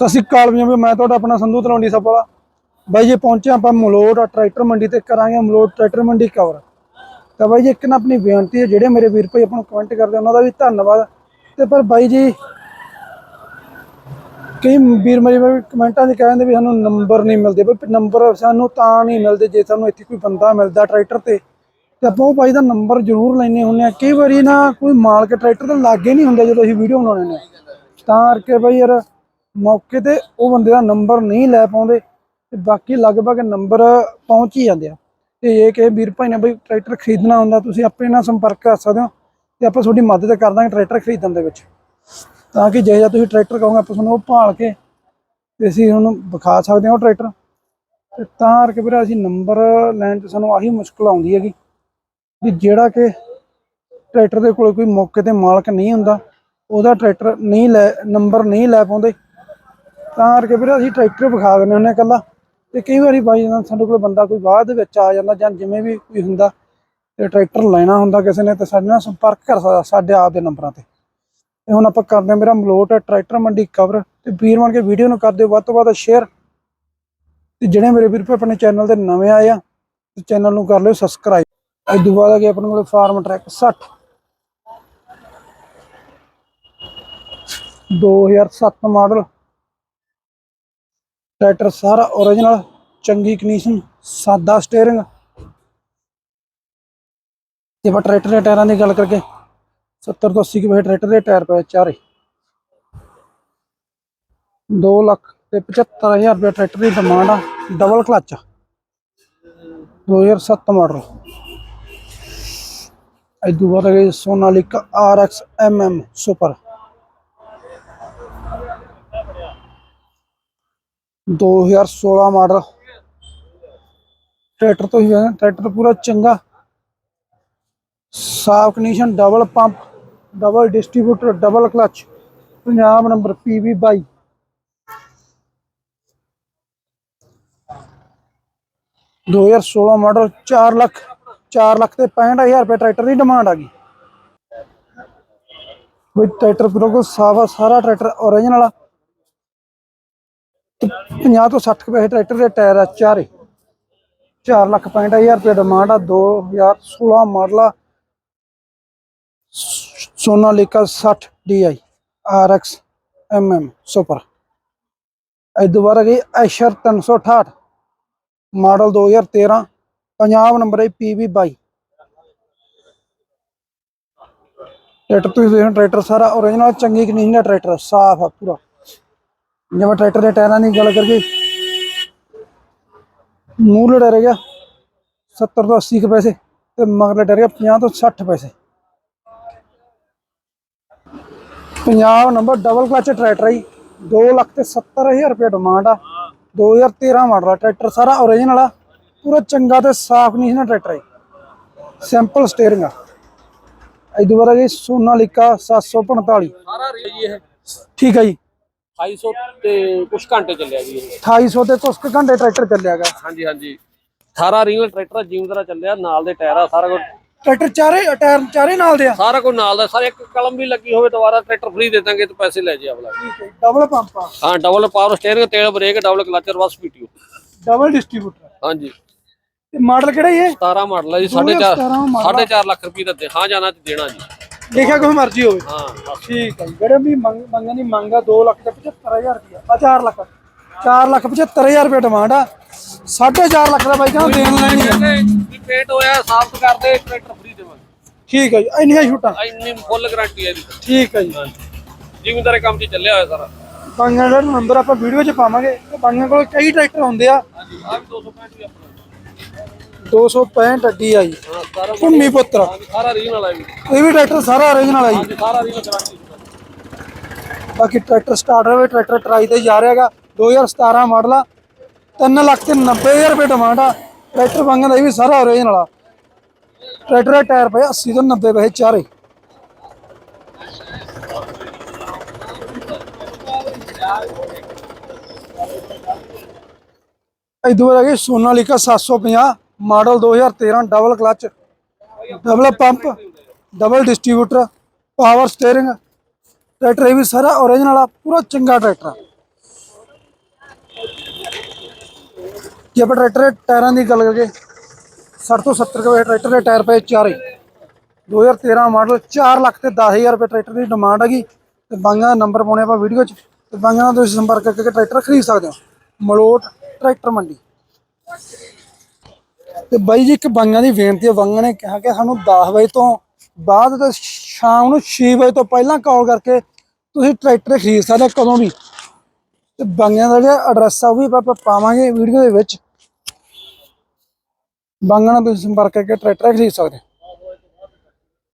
ਸਤਿ ਸ਼੍ਰੀ ਅਕਾਲ ਵੀ ਮੈਂ ਤੁਹਾਡਾ ਆਪਣਾ ਸੰਧੂ ਤਲਵੰਡੀ ਸਾਹਿਬ ਬਾਈ ਜੀ, ਪਹੁੰਚੇ ਆਪਾਂ ਮਲੋਟ ਟਰੈਕਟਰ ਮੰਡੀ ਤੇ ਕਰਾਂਗੇ ਮਲੋਟ ਟਰੈਕਟਰ ਮੰਡੀ ਕਵਰ ਤਾਂ ਬਾਈ ਜੀ, ਇੱਕ ਨਾ ਆਪਣੀ ਬੇਨਤੀ ਹੈ, ਜਿਹੜੇ ਮੇਰੇ ਵੀਰ ਭਾਈ ਆਪਾਂ ਨੂੰ ਕਮੈਂਟ ਕਰਦੇ ਉਹਨਾਂ ਦਾ ਵੀ ਧੰਨਵਾਦ। ਤੇ ਪਰ ਬਾਈ ਜੀ, ਕਈ ਵੀਰ ਮੇਰੇ ਵੀ ਕਮੈਂਟਾਂ 'ਚ ਕਹਿੰਦੇ ਵੀ ਸਾਨੂੰ ਨੰਬਰ ਨਹੀਂ ਮਿਲਦੇ। ਬਈ ਨੰਬਰ ਸਾਨੂੰ ਤਾਂ ਨਹੀਂ ਮਿਲਦੇ, ਜੇ ਸਾਨੂੰ ਇੱਥੇ ਕੋਈ ਬੰਦਾ ਮਿਲਦਾ ਟਰੈਕਟਰ ਤੇ। ਤੇ ਆਪਾਂ ਉਹ ਭਾਈ ਦਾ ਨੰਬਰ ਜ਼ਰੂਰ ਲੈਣੇ ਹੁੰਦੇ ਆ ਕਈ ਵਾਰੀ ਨਾ ਕੋਈ ਮਾਲਕ ਟਰੈਕਟਰ ਦੇ ਲਾਗੇ ਨਹੀਂ ਹੁੰਦਾ ਜਦੋਂ ਅਸੀਂ ਵੀਡੀਓ ਬਣਾਉਂਦੇ ਨੇ ਤਾਂ ਕਰਕੇ ਬਈ ਯਾਰ ਮੌਕੇ ਤੇ ਉਹ ਬੰਦੇ ਦਾ ਨੰਬਰ ਨਹੀਂ ਲੈ ਪਾਉਂਦੇ ਤੇ ਬਾਕੀ ਲਗਭਗ ਨੰਬਰ ਪਹੁੰਚ ਹੀ ਜਾਂਦੇ ਆ। ਤੇ ਇਹ ਕਿ ਵੀਰ ਭਾਈ ਨੇ ਬਈ ਟਰੈਕਟਰ ਖਰੀਦਣਾ ਹੁੰਦਾ, ਤੁਸੀਂ ਆਪਣੇ ਨਾਲ ਸੰਪਰਕ ਕਰ ਸਕਦੇ ਹੋ ਤੇ ਆਪਾਂ ਤੁਹਾਡੀ ਮਦਦ ਕਰ ਦਾਂਗੇ ਟਰੈਕਟਰ ਖਰੀਦਣ ਦੇ ਵਿੱਚ। ਤਾਂ ਕਿ ਜੇ ਜਾਂ ਤੁਸੀਂ ਟਰੈਕਟਰ ਕਹੋਗੇ, ਆਪਾਂ ਤੁਹਾਨੂੰ ਉਹ ਭਾਲ ਕੇ ਤੇ ਅਸੀਂ ਉਹਨੂੰ ਵਿਖਾ ਸਕਦੇ ਹਾਂ ਉਹ ਟਰੈਕਟਰ। ਤੇ ਤਾਂ ਕਰਕੇ ਵੀਰ, ਅਸੀਂ ਨੰਬਰ ਲੈਣ 'ਚ ਸਾਨੂੰ ਆਹੀ ਮੁਸ਼ਕਲ ਆਉਂਦੀ ਹੈਗੀ ਵੀ ਜਿਹੜਾ ਕਿ ਟਰੈਕਟਰ ਦੇ ਕੋਲ ਕੋਈ ਮੌਕੇ ਤੇ ਮਾਲਕ ਨਹੀਂ ਹੁੰਦਾ, ਉਹਦਾ ਟਰੈਕਟਰ ਨਹੀਂ ਲੈ, ਨੰਬਰ ਨਹੀਂ ਲੈ ਪਾਉਂਦੇ। ਤਾਂ ਕਰਕੇ ਵੀਰ ਅਸੀਂ ਟਰੈਕਟਰ ਵਿਖਾ ਦਿੰਦੇ ਹੁੰਦੇ ਹਾਂ ਇਕੱਲਾ। ਤੇ ਕਈ ਵਾਰੀ ਬਾਈ ਜਾਂਦਾ, ਸਾਡੇ ਕੋਲ ਬੰਦਾ ਕੋਈ ਬਾਅਦ ਦੇ ਵਿੱਚ ਆ ਜਾਂਦਾ ਜਾਂ ਜਿਵੇਂ ਵੀ ਕੋਈ ਹੁੰਦਾ ਤੇ ਟਰੈਕਟਰ ਲੈਣਾ ਹੁੰਦਾ ਕਿਸੇ ਨੇ ਤੇ ਸਾਡੇ ਨਾਲ ਸੰਪਰਕ ਕਰ ਸਕਦਾ ਸਾਡੇ ਆਪ ਦੇ ਨੰਬਰਾਂ ਤੇ। ਤੇ ਹੁਣ ਆਪਾਂ ਕਰਦੇ ਹਾਂ ਮੇਰਾ ਮਲੋਟ ਟਰੈਕਟਰ ਮੰਡੀ ਕਵਰ ਤੇ ਵੀਰ ਬਣ ਕੇ ਵੀਡੀਓ ਨੂੰ ਕਰ ਦਿਓ, ਵੱਧ ਤੋਂ ਵੱਧ ਸ਼ੇਅਰ ਤੇ ਜਿਹੜੇ ਮੇਰੇ ਵੀਰ ਭਰਾ ਆਪਣੇ ਚੈਨਲ ਤੇ ਨਵੇਂ ਆਏ ਆ, ਤੇ ਚੈਨਲ ਨੂੰ ਕਰ ਲਿਓ ਸਬਸਕ੍ਰਾਈਬ ਅੱਜ ਤੋਂ ਬਾਅਦ ਆ ਗਿਆ ਆਪਣੇ ਕੋਲ ਫਾਰਮ ਟਰੈਕ 60 2007 ਮਾਡਲ ਟਰੈਕਟਰ ਸਾਰਾ origignal, ਚੰਗੀ ਕੰਡੀਸ਼ਨ ਸਾਦਾ ਸਟੀਅਰਿੰਗ ਤੇ ਆਪਾਂ ਟਰੈਕਟਰ ਦੇ ਟਾਇਰਾਂ ਦੀ ਗੱਲ ਕਰਕੇ 70 ਤੋਂ 80 ਕੁ ਟਰੈਕਟਰ ਦੇ ਟਾਇਰ ਪਏ ਚਾਰੇ। 2 ਲੱਖ ਤੇ 75000 ਰੁਪਏ ਟਰੈਕਟਰ ਦੀ ਡਿਮਾਂਡ ਆ ਡਬਲ ਕਲਚ 2007 ਮਾਡਲ ਇਹ ਤੋਂ ਬਾਅਦ ਹੈ Sonalika RX MM super 2016 model. Tractor ਤੋਂ ਹੀ ਟਰੈਕਟਰ ਪੂਰਾ ਚੰਗਾ। ਸਾਫ਼ condition double pump double distributor double clutch Punjab number PB 22 2016 model 4 lakh 4 lakh ਤੇ 65000 ਰੁਪਏ ਟਰੈਕਟਰ ਦੀ ਡਿਮਾਂਡ ਆ ਗਈ। ਕੋਈ ਟਰੈਕਟਰ ਬਿਲਕੁਲ ਸਾਫ਼ ਆ, ਸਾਰਾ ਟਰੈਕਟਰ ਓਰੀਜਨਲ ਆ। 50 ਤੋਂ 60 ਕੁ ਪੈਸੇ ਟਰੈਕਟਰ ਦੇ ਟਾਇਰ ਆ ਚਾਰੇ। 4 ਲੱਖ 65000 ਰੁਪਏ ਡਿਮਾਂਡ ਆ 2016 ਮਾਡਲ ਆ। Sonalika 60 DI RX MM super. ਇਹ ਦੁਬਾਰਾ ਗਈ ਐਸ਼ਰ 368 ਮਾਡਲ 2013 ਪੰਜਾਬ ਨੰਬਰ ਹੈ PB 22 ਟਰੈਕਟਰ ਤੁਸੀਂ ਦੇਖੋ ਟਰੈਕਟਰ ਸਾਰਾ ਓਰੀਜਨਲ ਚੰਗੀ ਕੰਡੀਸ਼ਨ ਦਾ ਟਰੈਕਟਰ ਸਾਫ਼ ਆ ਪੂਰਾ। ਜਿਵੇਂ ਟਰੈਕਟਰ ਦੇ ਟਾਇਰਾਂ ਦੀ ਗੱਲ ਕਰੀਏ ਮੂਹਰੇ ਟਾਇਰ ਹੈਗਾ 70 ਤੋਂ 80 ਕੁ ਪੈਸੇ ਤੇ ਮਗਰਲੇ ਟਾਇਰ ਹੈਗਾ 50 ਤੋਂ 60 ਪੈਸੇ। Punjab number double clutch tractor ਹੈ 2 ਲੱਖ ਤੇ 70000 ਰੁਪਏ ਡਿਮਾਂਡ ਆ। 2013 ਮਾਡਲ ਟਰੈਕਟਰ ਸਾਰਾ ਓਰੀਜਨਲ ਆ ਪੂਰਾ ਚੰਗਾ ਤੇ ਸਾਫ਼ ਨਹੀਂ ਨਾ ਟਰੈਕਟਰ ਹੈ ਸਿੰਪਲ ਸਟੀਅਰਿੰਗ ਆ। ਇਹ ਦੁਬਾਰਾ ਜੀ ਸੋਨਾਲੀਕਾ 745 ਸਾਰਾ ਠੀਕ ਹੈ ਜੀ। 250 ਤੇ ਕੁਝ ਘੰਟੇ ਚੱਲਿਆ ਜੀ ਇਹ। 2800 ਤੇ ਕੁਛ ਕੁ ਘੰਟੇ ਟਰੈਕਟਰ ਚੱਲਿਆਗਾ ਹਾਂਜੀ ਹਾਂਜੀ। ਸਾਰਾ ਰੀਅਲ ਟਰੈਕਟਰ ਜਿਵੇਂ ਤਰ੍ਹਾਂ ਚੱਲਿਆ ਨਾਲ ਦੇ ਟਾਇਰ ਆ ਸਾਰਾ ਕੁਝ ਟਰੈਕਟਰ ਚਾਰੇ ਟਾਇਰ ਚਾਰੇ ਨਾਲ ਦੇ ਆ? ਸਾਰਾ ਕੁਝ ਨਾਲ ਦਾ ਸਾਰਾ ਇੱਕ ਕਲਮ ਵੀ ਲੱਗੀ ਹੋਵੇ ਦੁਬਾਰਾ ਟਰੈਕਟਰ ਫ੍ਰੀ ਦੇ ਦਾਂਗੇ ਤੇ ਪੈਸੇ ਲੈ ਜੇ ਅਗਲਾ ਡਬਲ ਪੰਪ ਆ। ਹਾਂ ਡਬਲ ਪਾਵਰ ਸਟੀਅਰਿੰਗ ਤੇਲ ਬ੍ਰੇਕ ਡਬਲ ਕਲਚ ਬਸ ਪੀਟੀਓ ਡਬਲ ਡਿਸਟ੍ਰੀਬਿਊਟਰ ਹਾਂਜੀ। ਤੇ ਮਾਡਲ ਕਿਹੜਾ ਜੀ ਇਹ? 17 ਮਾਡਲ ਹੈ ਜੀ 17 4.5 ਮਾਡਲ 4.5 ਲੱਖ ਰੁਪਏ ਦਾ ਦੇ ਹਾਂ ਜਾਣਾ ਤੇ ਦੇਣਾ ਜੀ। ਦੇਖਿਆ ਕੋਈ ਮਰਜ਼ੀ ਹੋਵੇ। ਹਾਂ ਠੀਕ ਹੈ ਜੀ। ਜਿਹੜੇ ਵੀ ਮੰਗ ਮੰਗਣ ਮੰਗ ਆ 2 ਲੱਖ ਤੇ 75000 ਰੁਪਇਆ। ਆ 4 ਲੱਖ। 4 ਲੱਖ 75000 ਰੁਪਏ ਡਿਮਾਂਡ ਆ। 4.5 ਲੱਖ ਦਾ ਬਾਈ ਕਹਿੰਦਾ ਦੇਣ ਲੈਣੀ ਆ। ਵੀ ਪੇਟ ਹੋਇਆ ਸਾਫ਼ ਕਰਦੇ ਟਰੈਕਟਰ ਫ੍ਰੀ ਦੇਵਾਂਗੇ। ਠੀਕ ਹੈ ਜੀ। ਇੰਨੀਆਂ ਛੂਟਾਂ। ਇੰਨੀ ਫੁੱਲ ਗਾਰੰਟੀ ਹੈ ਜੀ ਠੀਕ ਹੈ ਜੀ। ਜਿਵੇਂ ਕੰਮ 'ਚ ਚੱਲਿਆ ਹੋਇਆ ਸਾਰਾ। ਬਾਈਆਂ ਦਾ ਨੰਬਰ ਆਪਾਂ ਵੀਡੀਓ 'ਚ ਪਾਵਾਂਗੇ। ਤੇ ਬਾਈਆਂ ਕੋਲ ਕਈ ਟਰੈਕਟਰ ਹੁੰਦੇ ਆ। ਹਾਂਜੀ ਆ ਵੀ 265 ਵੀ ਆਪਣਾ 265 ਅੱਡੀ ਆ ਜੀ ਹਾਂ ਭੂਮੀ ਪੁੱਤਰ। ਸਾਰਾ ਰੀਨ ਵਾਲਾ ਵੀ ਇਹ ਵੀ ਟਰੈਕਟਰ ਸਾਰਾ ਓਰੀਜਨਲ ਆ ਜੀ। ਸਾਰਾ ਰੀਨ ਗਾਰੰਟੀ ਬਾਕੀ ਟਰੈਕਟਰ ਸਟਾਰਟ ਹੋਵੇ ਟਰੈਕਟਰ ਟਰਾਈ ਤੇ ਜਾ ਰਿਹਾਗਾ 2017 ਮਾਡਲ ਆ। 3 ਲੱਖ ਤੇ 90000 ਰੁਪਏ ਡਿਮਾਂਡ ਆ। ਟਰੈਕਟਰ ਵਾਂਗਾਂ ਦਾ ਇਹ ਵੀ ਸਾਰਾ ਓਰੀਜਨਲ ਆ। ਟਰੈਕਟਰ ਦਾ ਟਾਇਰ ਪਏ 80 ਤੋਂ 90 ਪੈਸੇ ਚਾਰੇ। ਇਦੋਂ ਬਾਅਦ ਆ ਗਈ Sonalika 750 model 2013 double clutch double pump double distributor power steering tractor ਇਹ ਵੀ ਸਾਰਾ ਓਰੀਜਨਲ ਵਾਲਾ ਪੂਰਾ ਚੰਗਾ ਟਰੈਕਟਰ ਜੇ ਆਪਾਂ ਟਰੈਕਟਰ ਟਾਇਰਾਂ ਦੀ ਗੱਲ ਕਰੀਏ 60 ਤੋਂ 70 ਕਵੇ ਟਰੈਕਟਰ ਦੇ ਟਾਇਰ ਪਏ ਚਾਰੇ। 2013 ਮਾਡਲ 4 ਲੱਖ ਤੇ 10000 ਰੁਪਏ ਟਰੈਕਟਰ ਦੀ ਡਿਮਾਂਡ ਹੈਗੀ। ਤੇ ਬਾਂਗਾ ਨੰਬਰ ਪਾਉਣੇ ਆਪਾਂ ਵੀਡੀਓ 'ਚ। ਤੇ ਬਾਂਗਾ ਨਾਲ ਤੁਸੀਂ ਸੰਪਰਕ ਕਰਕੇ ਟਰੈਕਟਰ ਖਰੀਦ ਸਕਦੇ ਹੋ। ਮਲੋਟ ਟਰੈਕਟਰ ਮੰਡੀ। ਤੇ ਬਾਈ ਜੀ ਇੱਕ ਬਾਈਆਂ ਦੀ ਬੇਨਤੀ ਹੈ ਬਾਈਆਂ ਨੇ ਕਿਹਾ ਕਿ ਸਾਨੂੰ 10 ਵਜੇ ਤੋਂ ਬਾਅਦ ਤੇ ਸ਼ਾਮ ਨੂੰ 6 ਵਜੇ ਤੋਂ ਪਹਿਲਾਂ ਕਾਲ ਕਰਕੇ ਤੁਸੀਂ ਟਰੈਕਟਰ ਖਰੀਦ ਸਕਦੇ ਕਦੋਂ ਵੀ। ਤੇ ਬਾਈਆਂ ਦਾ ਜਿਹੜਾ ਐਡਰੈਸ ਆ, ਉਹ ਵੀ ਆਪਾਂ ਪਾਵਾਂਗੇ ਵੀਡੀਓ ਦੇ ਵਿੱਚ। ਬਾਈਆਂ ਨਾਲ ਤੁਸੀਂ ਸੰਪਰਕ ਕਰਕੇ ਟਰੈਕਟਰ ਖਰੀਦ ਸਕਦੇ ਹੋ।